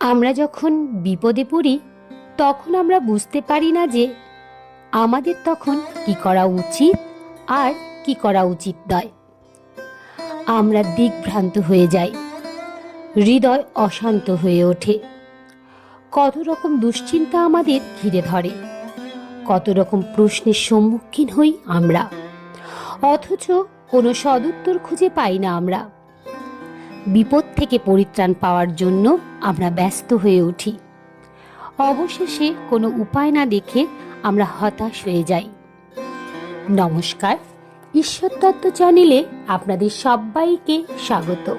আমরা যখন বিপদে পড়ি, তখন আমরা বুঝতে পারি না যে আমাদের তখন কি করা উচিত আর কি করা উচিত নয়। আমরা দিকভ্রান্ত হয়ে যাই, হৃদয় অশান্ত হয়ে ওঠে। কত রকম দুশ্চিন্তা আমাদের ঘিরে ধরে, কত রকম প্রশ্নের সম্মুখীন হই আমরা, অথচ কোনো সদুত্তর খুঁজে পাই না আমরা। বিপদ থেকে পরিত্রাণ পাওয়ার জন্য আমরা ব্যস্ত হয়ে উঠি। অবশেষে কোনো উপায় না দেখে আমরা হতাশ হয়ে যাই। নমস্কার, ঈশ্বর তত্ত্ব চ্যানেলে আপনাদের সবাইকে স্বাগত।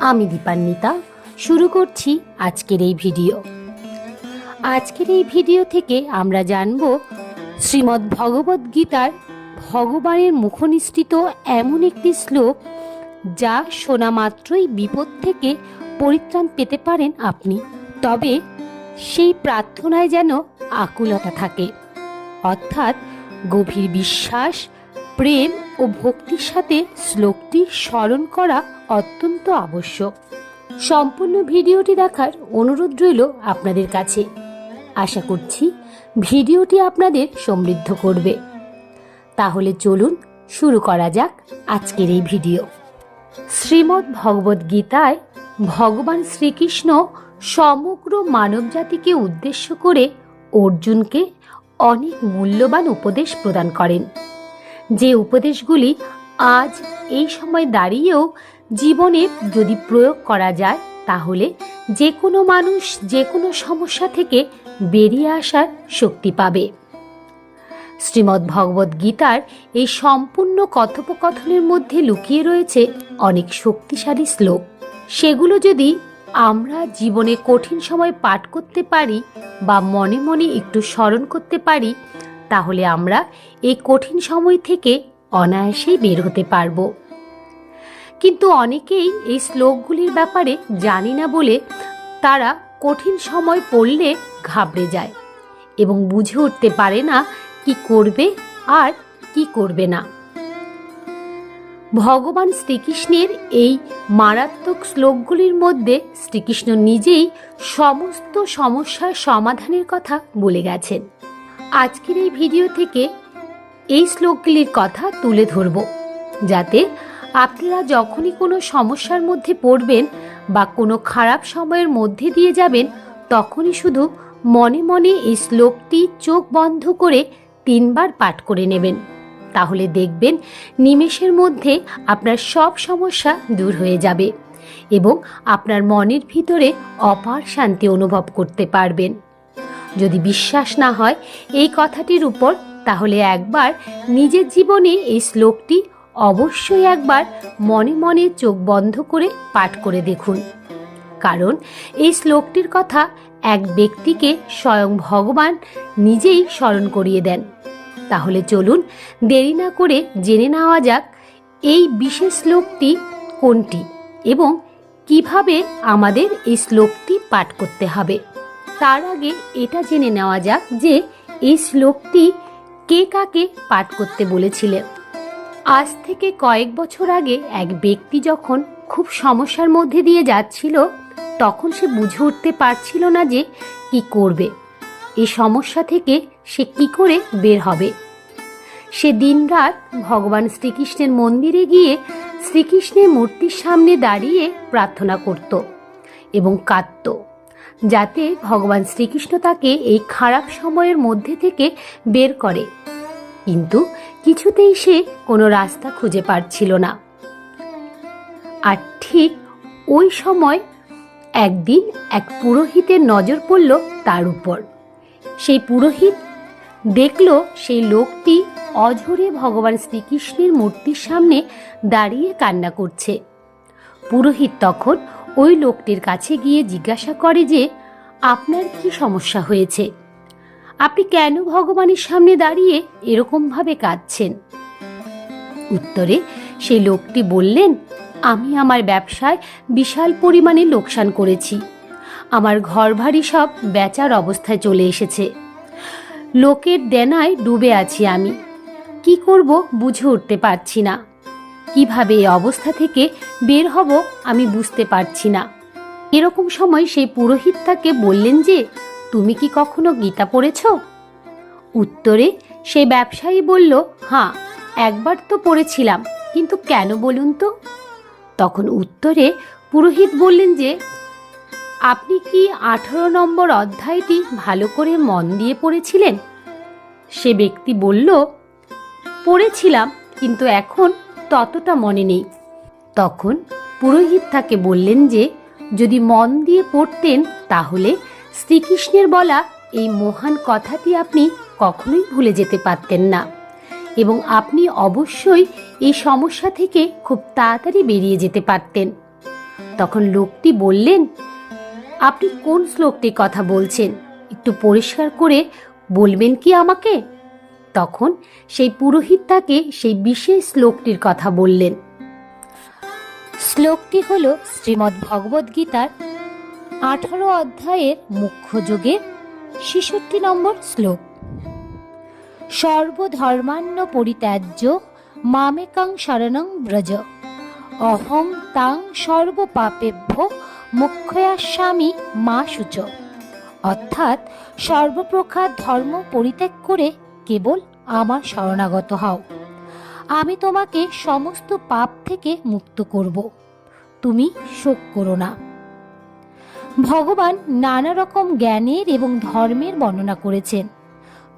আমি দীপান্বিতা, শুরু করছি আজকের এই ভিডিও। আজকের এই ভিডিও থেকে আমরা জানব শ্রীমদ্ ভগবদ্ গীতার ভগবানের মুখনিসৃত এমন একটি শ্লোক যা শোনা মাত্রই বিপদ থেকে পরিত্রাণ পেতে পারেন আপনি। তবে সেই প্রার্থনায় যেন আকুলতা থাকে। অর্থাৎ গভীর বিশ্বাস, প্রেম ও ভক্তির সাথে শ্লোকটি স্মরণ করা অত্যন্ত আবশ্যক। সম্পূর্ণ ভিডিওটি দেখার অনুরোধ রইল আপনাদের কাছে। আশা করছি ভিডিওটি আপনাদের সমৃদ্ধ করবে। তাহলে চলুন শুরু করা যাক আজকের এই ভিডিও। শ্রীমদ্ ভগবদ্ গীতায় ভগবান শ্রীকৃষ্ণ সমগ্র মানবজাতিকে উদ্দেশ্য করে অর্জুনকে অনেক মূল্যবান উপদেশ প্রদান করেন। যে উপদেশগুলি আজ এই সময় দাঁড়িয়েও জীবনে যদি প্রয়োগ করা যায়, তাহলে যে কোনো মানুষ যে কোনো সমস্যা থেকে বেরিয়ে আসার শক্তি পাবে। শ্রীমদ্ ভগবদ্ গীতার এই সম্পূর্ণ কথোপকথনের মধ্যে লুকিয়ে রয়েছে অনেক শক্তিশালী শ্লোক। সেগুলো যদি আমরা জীবনে কঠিন সময় পাঠ করতে পারি বা মনে মনে একটু স্মরণ করতে পারি, তাহলে আমরা এই কঠিন সময় থেকে অনায়াসেই বের হতে পারব। কিন্তু অনেকেই এই শ্লোকগুলির ব্যাপারে জানি না বলে তারা কঠিন সময় পড়লে ঘাবড়ে যায় এবং বুঝে উঠতে পারে না কি করবে আর কি করবে না। ভগবান শ্রীকৃষ্ণের এই মারাত্মক শ্লোকগুলির মধ্যে শ্রীকৃষ্ণ নিজেই সমস্ত সমস্যার সমাধানের কথা বলে গেছেন। আজকের এই ভিডিও থেকে এই শ্লোকগুলির কথা তুলে ধরব, যাতে আপনারা যখনই কোনো সমস্যার মধ্যে পড়বেন বা কোনো খারাপ সময়ের মধ্যে দিয়ে যাবেন, তখনই শুধু মনে মনে এই শ্লোকটি চোখ বন্ধ করে তিনবার পাঠ করে নেবেন। তাহলে দেখবেন নিমেষের মধ্যে আপনার সব সমস্যা দূর হয়ে যাবে এবং আপনার মনের ভিতরে অপার শান্তি অনুভব করতে পারবেন। যদি বিশ্বাস না হয় এই কথাটির উপর, তাহলে একবার নিজের জীবনে এই শ্লোকটি অবশ্যই একবার মনে মনে চোখ বন্ধ করে পাঠ করে দেখুন। কারণ এই শ্লোকটির কথা এক ব্যক্তিকে স্বয়ং ভগবান নিজেই স্মরণ করিয়ে দেন। তাহলে চলুন দেরি না করে জেনে নেওয়া যাক, এই বিশেষ শ্লোকটি কোনটি এবং কীভাবে আমাদের এই শ্লোকটি পাঠ করতে হবে। তার আগে এটা জেনে নেওয়া যাক যে এই শ্লোকটি কে কাকে পাঠ করতে বলেছিলেন। আজ থেকে কয়েক বছর আগে এক ব্যক্তি যখন খুব সমস্যার মধ্যে দিয়ে যাচ্ছিল তখন সে বুঝে উঠতে পারছিল না যে কি করবে। এই সমস্যা থেকে সে কি করে বের হবে? সে দিনরাত ভগবান শ্রীকৃষ্ণের মন্দিরে গিয়ে শ্রীকৃষ্ণের মূর্তির সামনে দাঁড়িয়ে প্রার্থনা করত এবং কাঁদত, যাতে ভগবান শ্রীকৃষ্ণ তাকে এই খারাপ সময়ের মধ্যে থেকে বের করে। কিন্তু কিছুতেই সে কোনো রাস্তা খুঁজে পাচ্ছিল না। আর ঠিক ওই সময় একদিন এক পুরোহিতের নজর পড়ল তার উপর। সেই পুরোহিত দেখল সেই লোকটি অঝরে ভগবান শ্রীকৃষ্ণের মূর্তির সামনে দাঁড়িয়ে কান্না করছে। পুরোহিত তখন ওই লোকটির কাছে গিয়ে জিজ্ঞাসা করে যে, আপনার কি সমস্যা হয়েছে? আপনি কেন ভগবানের সামনে দাঁড়িয়ে এরকমভাবে কাঁদছেন? উত্তরে সেই লোকটি বললেন আমি আমার ব্যবসায় বিশাল পরিমাণে লোকসান করেছি। আমার ঘর ভারী সব বেচার অবস্থায় চলে এসেছে। লোকের দেনায় ডুবে আছি আমি। কি করব বুঝে উঠতে পারছি না। কীভাবে এই অবস্থা থেকে বের হব আমি বুঝতে পারছি না। এরকম সময় সেই পুরোহিত তাকে বললেন যে, তুমি কি কখনো গীতা পড়েছ? উত্তরে সেই ব্যবসায়ী বলল হ্যাঁ একবার তো পড়েছিলাম, কিন্তু কেন বলুন তো? তখন উত্তরে পুরোহিত বললেন যে, আপনি কি আঠারো নম্বর অধ্যায়টি ভালো করে মন দিয়ে পড়েছিলেন? সে ব্যক্তি বলল, পড়েছিলাম, কিন্তু এখন ততটা মনে নেই। তখন পুরোহিত তাকে বললেন যে, যদি মন দিয়ে পড়তেন, তাহলে শ্রীকৃষ্ণের বলা এই মহান কথাটি আপনি কখনোই ভুলে যেতে পারতেন না। এবং আপনি অবশ্যই এই সমস্যা থেকে খুব তাড়াতাড়ি বেরিয়ে যেতে পারতেন। তখন লোকটি বললেন, আপনি কোন শ্লোকটির কথা বলছেন? একটু পরিষ্কার করে বলবেন কি আমাকে? তখন সেই পুরোহিত তাকে সেই বিশেষ শ্লোকটির কথা বললেন। শ্লোকটি হল শ্রীমদ্ ভগবদ গীতার আঠারো অধ্যায়ের মুখ্য যোগের ছেষট্টি নম্বর শ্লোক। সর্বধর্মান্য পরিত্যাজ্য মামেকাং শরণং ব্রজ। অহং তাং সর্বপাপেভ্য মুখ্যাস্বামী মা সূচ। অর্থাৎ সর্বপ্রকার ধর্ম পরিত্যাগ করে কেবল আমার শরণাগত হও। আমি তোমাকে সমস্ত পাপ থেকে মুক্ত করব। তুমি শোক করো না। ভগবান নানা রকম জ্ঞানের এবং ধর্মের বর্ণনা করেছেন।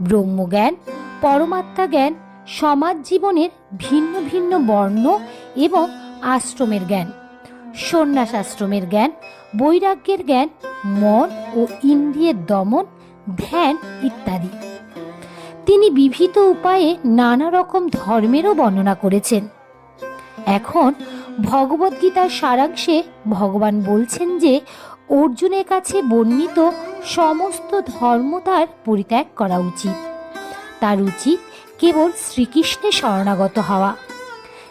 ব্রহ্মজ্ঞান পরমাত্মা জ্ঞান সমাজ জীবনের ভিন্ন ভিন্ন বর্ণ এবং আশ্রমের জ্ঞান। সন্ন্যাস আশ্রমের জ্ঞান, বৈরাগ্যের জ্ঞান, মন ও ইন্দ্রিয়ের দমন, ধ্যান ইত্যাদি। তিনি বিভিত উপায়ে নানা রকম ধর্মেরও বর্ণনা করেছেন। এখন ভগবদ্গীতার সারাংশে ভগবান বলছেন যে, অর্জুনের কাছে বর্ণিত সমস্ত ধর্ম তার পরিত্যাগ করা উচিত। তার উচিত কেবল শ্রীকৃষ্ণে শরণাগত হওয়া।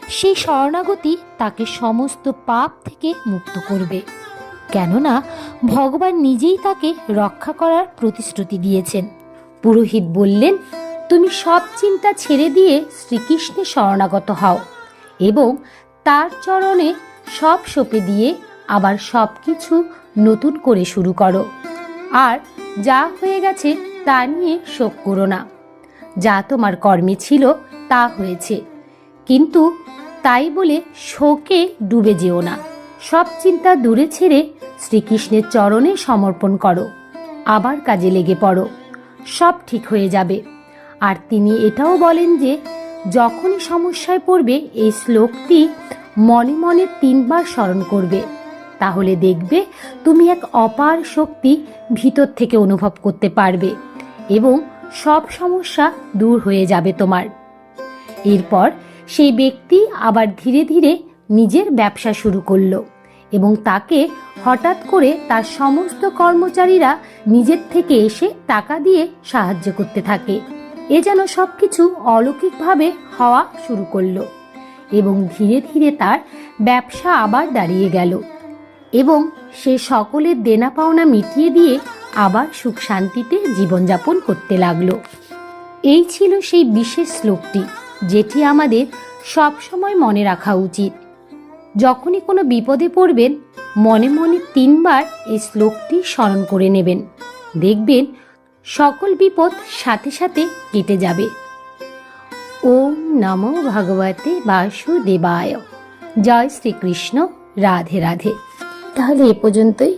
সেই শরণাগতি তাকে সমস্ত পাপ থেকে মুক্ত করবে। কেননা ভগবান নিজেই তাকে রক্ষা করার প্রতিশ্রুতি দিয়েছেন। পুরোহিত বললেন, তুমি সব চিন্তা ছেড়ে দিয়ে শ্রীকৃষ্ণে শরণাগত হও এবং তার চরণে সব সঁপে দিয়ে আবার সব কিছু নতুন করে শুরু করো। আর যা হয়ে গেছে তা নিয়ে শোক করো না। যা তোমার কর্মে ছিল তা হয়েছে। কিন্তু তাই বলে শোকে ডুবে যেও না। সব চিন্তা দূরে ছেড়ে শ্রীকৃষ্ণের চরণে সমর্পণ করো। আবার কাজে লেগে পড়ো। সব ঠিক হয়ে যাবে। আর তিনি এটাও বলেন যে, যখনই সমস্যায় পড়বে, এই শ্লোকটি মনে মনে তিনবার স্মরণ করবে। তাহলে দেখবে তুমি এক অপার শক্তি ভিতর থেকে অনুভব করতে পারবে। এবং সব সমস্যা দূর হয়ে যাবে তোমার। এরপর সেই ব্যক্তি আবার ধীরে ধীরে নিজের ব্যবসা শুরু করল এবং তাকে হঠাৎ করে তার সমস্ত কর্মচারীরা নিজের থেকে এসে টাকা দিয়ে সাহায্য করতে থাকে। এ যেন সব কিছু অলৌকিকভাবে হওয়া শুরু করল এবং ধীরে ধীরে তার ব্যবসা আবার দাঁড়িয়ে গেল এবং সে সকলের দেনা পাওনা মিটিয়ে দিয়ে আবার সুখ শান্তিতে জীবনযাপন করতে লাগল। এই ছিল সেই বিশেষ শ্লোকটি, যেটি আমাদের সবসময় মনে রাখা উচিত। যখনই কোনো বিপদে পড়বেন, মনে মনে তিনবার এই শ্লোকটি স্মরণ করে নেবেন। দেখবেন সকল বিপদ সাথে সাথে কেটে যাবে। ওম নমো ভগবতে বাসুদেবায়। জয় শ্রীকৃষ্ণ। রাধে রাধে। তাহলে এ পর্যন্তই।